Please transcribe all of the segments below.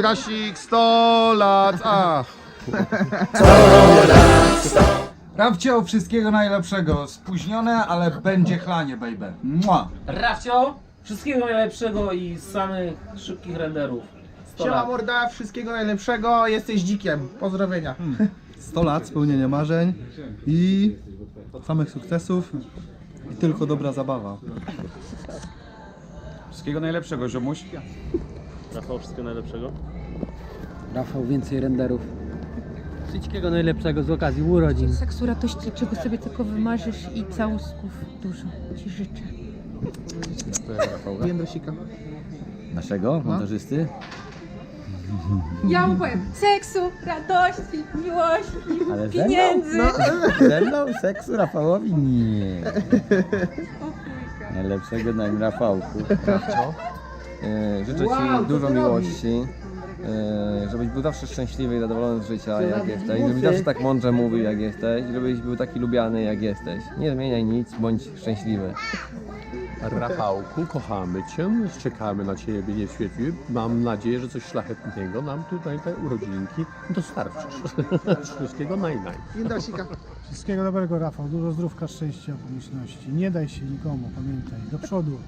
Indrasik 100 lat, ach. Rafcio, wszystkiego najlepszego. Spóźnione, ale będzie chlanie, baby. Mua. Rafcio, wszystkiego najlepszego i samych szybkich renderów. 100 Siema lat. morda, wszystkiego najlepszego, jesteś dzikiem. Pozdrowienia. 100 lat spełnienia marzeń i samych sukcesów i tylko dobra zabawa. Wszystkiego najlepszego, ziomuś. Rafał, wszystkiego najlepszego. Rafał, więcej renderów. Wszystkiego najlepszego z okazji urodzin. Seksu, radości, czego sobie tylko wymarzysz i całusków dużo Ci życzę. Jędrosika. Naszego montażysty? Ja mu powiem seksu, radości, miłości, Ale pieniędzy. Ze mną seksu Rafałowi nie. Najlepszego na Rafałku. Rafcio. E, życzę Ci dużo miłości. E, żebyś był zawsze szczęśliwy i zadowolony z życia, jak jesteś. Żebyś zawsze tak mądrze mówił, jak jesteś. i Żebyś był taki lubiany, jak jesteś. Nie zmieniaj nic, bądź szczęśliwy. Rafałku, kochamy Cię, czekamy na Ciebie świecie. Mam nadzieję, że coś szlachetnego nam tutaj te urodzinki dostarczysz. Wszystkiego naj, naj. Wszystkiego dobrego, Rafał. Dużo zdrówka, szczęścia, pomyślności. Nie daj się nikomu, pamiętaj. Do przodu.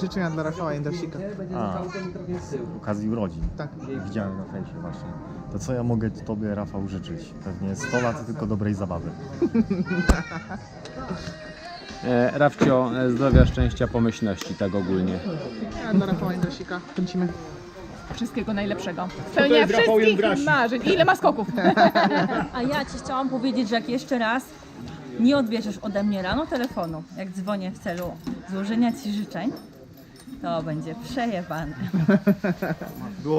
Życzenia dla Rafała Jędrosika. A, okazji urodzin. Tak. Widziałem na fejsie właśnie. To co ja mogę Tobie, Rafał, życzyć? Pewnie 100 lat tylko dobrej zabawy. E, Rafcio, e, zdrowia, szczęścia, pomyślności, tak ogólnie. Ja dla Rafała Jędrosika. Kręcimy. Wszystkiego najlepszego. Spełnienia wszystkich marzeń. Ile ma skoków? A ja ci chciałam powiedzieć, że jak jeszcze raz nie odbierzesz ode mnie rano telefonu, jak dzwonię w celu złożenia ci życzeń, to będzie przejebane.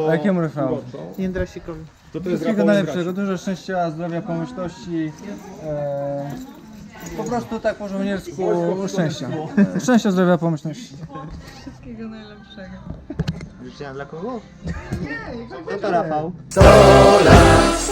Jakiemu Rafał? Jędrosikowi. Wszystkiego najlepszego, dużo szczęścia, zdrowia, pomyślności. E, po prostu tak po żołniersku szczęścia. Szczęścia, zdrowia, pomyślności. Życzenia dla kogo? Sto lat, sto lat,